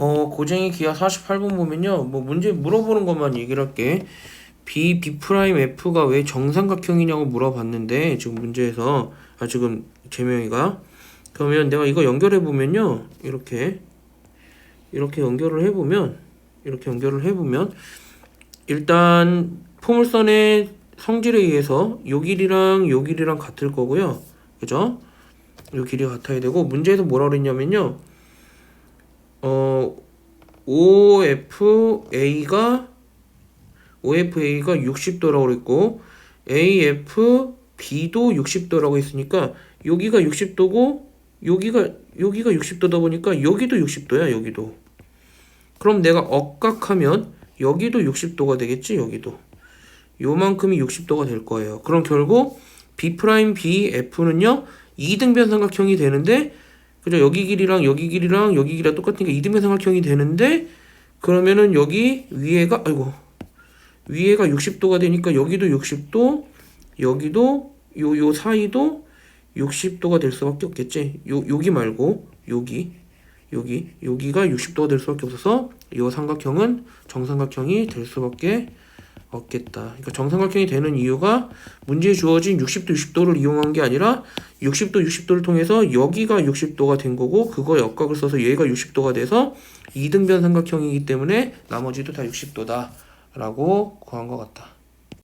어, 고쟁이 기하 48번 보면요. 뭐 문제 물어보는 것만 얘기를 할게. B, B 프라임 F가 왜 정삼각형이냐고 물어봤는데 지금 문제에서 아 지금 재명이가 그러면 내가 이거 연결해 보면요. 이렇게 이렇게 연결을 해 보면 이렇게 연결을 해 보면 일단 포물선의 성질에 의해서 요 길이랑 요 길이랑 같을 거고요. 그죠? 요 길이가 같아야 되고 문제에서 뭐라 그랬냐면요. 어 OFA가 OFA가 60도라고 그랬고 AFB도 60도라고 했으니까 여기가 60도고 여기가 여기가 60도다 보니까 여기도 60도야 여기도. 그럼 내가 억각하면 여기도 60도가 되겠지 여기도. 요만큼이 60도가 될 거예요. 그럼 결국 B 프라임 B F는요 이등변 삼각형이 되는데 그죠? 여기 길이랑 여기 길이랑 여기 길이랑 똑같으니까 이등변 삼각형이 되는데 그러면은 여기 위에가 아이고 위에가 60도가 되니까 여기도 60도 여기도 요 요 사이도 60도가 될 수밖에 없겠지? 요 여기 말고 여기 여기 여기가 60도가 될 수밖에 없어서 이 삼각형은 정삼각형이 될 수밖에 없겠다. 그러니까 정삼각형이 되는 이유가 문제에 주어진 60도 60도를 이용한 게 아니라 60도 60도를 통해서 여기가 60도가 된 거고 그거 역각을 써서 얘가 60도가 돼서 이등변 삼각형이기 때문에 나머지도 다 60도다 라고 구한 것 같다.